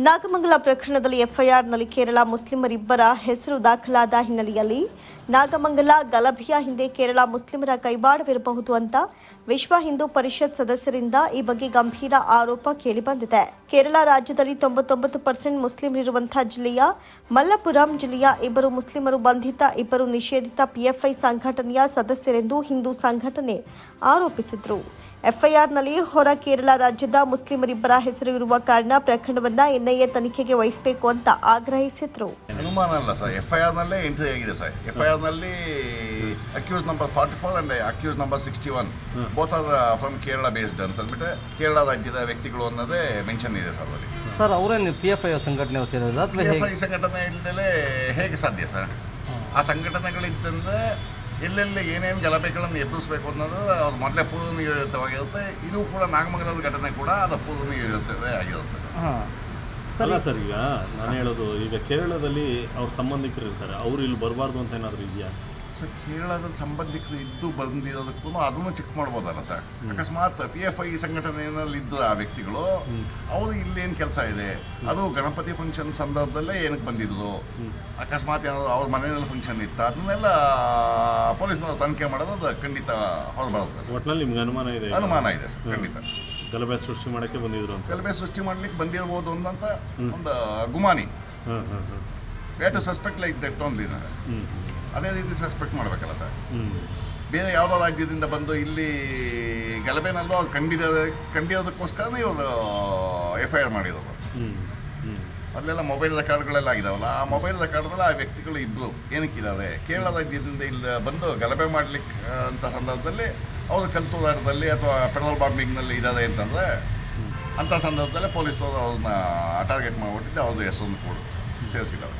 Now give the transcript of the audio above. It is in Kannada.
ನಾಗಮಂಗಲ ಪ್ರಕರಣದಲ್ಲಿ ಎಫ್ಐಆರ್ನಲ್ಲಿ ಕೇರಳ ಮುಸ್ಲಿಮರಿಬ್ಬರ ಹೆಸರು ದಾಖಲಾದ ಹಿನ್ನೆಲೆಯಲ್ಲಿ ನಾಗಮಂಗಲ ಗಲಭೆಯ ಹಿಂದೆ ಕೇರಳ ಮುಸ್ಲಿಮರ ಕೈವಾಡವಿರಬಹುದು ಅಂತ ವಿಶ್ವ ಹಿಂದೂ ಪರಿಷತ್ ಸದಸ್ಯರಿಂದ ಈ ಬಗ್ಗೆ ಗಂಭೀರ ಆರೋಪ ಕೇಳಿಬಂದಿದೆ. ಕೇರಳ ರಾಜ್ಯದಲ್ಲಿ ತೊಂಬತ್ತೊಂಬತ್ತು ಪರ್ಸೆಂಟ್ ಮುಸ್ಲಿಮರಿರುವಂತಹ ಜಿಲ್ಲೆಯ ಮಲ್ಲಪುರಂ ಜಿಲ್ಲೆಯ ಇಬ್ಬರು ಮುಸ್ಲಿಮರು ಬಂಧಿತ ಇಬ್ಬರು ನಿಷೇಧಿತ ಪಿಎಫ್ಐ ಸಂಘಟನೆಯ ಸದಸ್ಯರೆಂದು ಹಿಂದೂ ಸಂಘಟನೆ ಆರೋಪಿಸಿದ್ರು. ಎಫ್ಐಆರ್ನಲ್ಲಿ ಹೊರ ಕೇರಳ ರಾಜ್ಯದ ಮುಸ್ಲಿಮರಿಬ್ಬರ ಹೆಸರು ಇರುವ ಕಾರಣ ಪ್ರಕರಣವನ್ನ ಎನ್ಐಎ ತನಿಖೆಗೆ ವಹಿಸಬೇಕು ಅಂತ ಆಗ್ರಹಿಸಿದ್ರು. ಅನುಮಾನ ಅಲ್ಲ ಸರ್. ಎಫ್ ಐ ಆರ್ನಲ್ಲೇ ಎಂಟ್ರಿ ಆಗಿದೆ sir. F I ಆರ್ನಲ್ಲಿ accused number forty four and accused number sixty one both are from Kerala based ಅಂತ ಅಂದ್ಬಿಟ್ಟು ಕೇರಳ ರಾಜ್ಯದ ವ್ಯಕ್ತಿಗಳು ಅನ್ನೋದೇ ಮೆನ್ಷನ್ ಇದೆ ಸರ್ ಅಲ್ಲಿ. ಸರ್ ಅವರೇನು ಪಿ ಎಫ್ ಐ ಸಂಘಟನೆ ಸೇರಿದ್ರು ಅಥವಾ ಐ ಸಂಘಟನೆ ಇಲ್ಲದೆ ಹೇಗೆ ಸಾಧ್ಯ ಸರ್? ಆ ಸಂಘಟನೆಗಳಿದ್ದಂದ್ರೆ ಎಲ್ಲೆಲ್ಲಿ ಏನೇನು ಗಲಭೆಗಳನ್ನು ಎಬ್ಬಿಸಬೇಕು ಅನ್ನೋದು ಅವ್ರು ಮೊದಲೇ ಪೂರ್ವ ನಿಯೋಜಿತವಾಗಿರುತ್ತೆ ಇದು ಕೂಡ ನಾಗಮಂಗಲದ ಘಟನೆ ಕೂಡ ಅದು ಪೂರ್ವ ನಿಯೋಜಿತವೇ ಆಗಿರುತ್ತೆ ಸರಿ. ಹಾಂ. ಅಲ್ಲ ಸರ್ ಈಗ ನಾನು ಹೇಳೋದು ಈಗ ಕೇರಳದಲ್ಲಿ ಅವ್ರ ಸಂಬಂಧಿಕರು ಇರ್ತಾರೆ ಅವರು ಇಲ್ಲಿ ಬರಬಾರ್ದು ಅಂತ ಏನಾದರೂ ಇದೆಯಾ? ಸರ್ ಕೇರಳದ ಸಂಬಂಧಿಕರು ಇದ್ದು ಬಂದಿರೋದಕ್ಕೂ ಅದನ್ನು ಚೆಕ್ ಮಾಡ್ಬೋದಲ್ಲ ಸರ್ ಅಕಸ್ಮಾತ್ ಪಿ ಎಫ್ ಐ ಸಂಘಟನೆಯಲ್ಲಿ ಇದ್ದ ಆ ವ್ಯಕ್ತಿಗಳು ಅವರು ಇಲ್ಲೇನು ಕೆಲಸ ಇದೆ? ಅದು ಗಣಪತಿ ಫಂಕ್ಷನ್ ಸಂದರ್ಭದಲ್ಲೇ ಏನಕ್ಕೆ ಬಂದಿದ್ರು ಅಕಸ್ಮಾತ್ ಏನಾದ್ರು ಅವ್ರ ಮನೆಯಲ್ಲಿ ಫಂಕ್ಷನ್ ಇತ್ತು? ಅದನ್ನೆಲ್ಲ ಪೊಲೀಸ್ನವರು ತನಿಖೆ ಮಾಡೋದು ಅದು ಖಂಡಿತ ಹೊರಬರುತ್ತೆ ಒಟ್ಟಿನಲ್ಲಿ ನಿಮ್ಗೆ ಅನುಮಾನ ಇದೆ ಅನುಮಾನ ಇದೆ ಸರ್ ಖಂಡಿತ. ಗಲಭೆ ಸೃಷ್ಟಿ ಮಾಡೋಕ್ಕೆ ಬಂದಿದ್ರು ಗಲಭೆ ಸೃಷ್ಟಿ ಮಾಡ್ಲಿಕ್ಕೆ ಬಂದಿರ್ಬೋದು ಅಂತ ಒಂದು ಗುಮಾನಿ. ಹ್ಞೂ ಹ್ಞೂ ಹಾಂ wait suspect like that only ದಿನ ಅದೇ ರೀತಿ ಸಸ್ಪೆಕ್ಟ್ ಮಾಡಬೇಕಲ್ಲ ಸರ್ ಬೇರೆ ಯಾವುದೋ ರಾಜ್ಯದಿಂದ ಬಂದು ಇಲ್ಲಿ ಗಲಭೆನಲ್ಲೂ ಅವ್ರು ಕಂಡಿದ ಕಂಡಿರೋದಕ್ಕೋಸ್ಕರನೇ ಇವರು ಎಫ್ ಐ ಆರ್ ಮಾಡಿರೋದು. ಅಲ್ಲೆಲ್ಲ ಮೊಬೈಲ್ ರೆಕಾರ್ಡ್ಗಳೆಲ್ಲ ಆಗಿದಾವಲ್ಲ ಆ ಮೊಬೈಲ್ ರೆಕಾರ್ಡ್ದಲ್ಲಿ ಆ ವ್ಯಕ್ತಿಗಳು ಇಬ್ಬರು ಏನಕ್ಕಿದ್ದಾರೆ ಕೇರಳ ರಾಜ್ಯದಿಂದ ಇಲ್ಲಿ ಬಂದು ಗಲಭೆ ಮಾಡ್ಲಿಕ್ಕೆ ಅಂತ ಸಂದರ್ಭದಲ್ಲಿ ಅವರು ಕಲ್ತೂರಾಟದಲ್ಲಿ ಅಥವಾ ಪೆಟ್ರೋಲ್ ಬಾಂಬಿಂಗ್ನಲ್ಲಿ ಇದ್ದಾರೆ ಅಂತಂದರೆ ಅಂಥ ಸಂದರ್ಭದಲ್ಲಿ ಪೊಲೀಸ್ನವರು ಅವ್ರನ್ನ ಟಾರ್ಗೆಟ್ ಮಾಡಿಬಿಟ್ಟಿದ್ದು ಅವ್ರದ್ದು ಹೆಸರನ್ನು ಕೂಡ ಸೇರಿಸಿದ್ದಾರೆ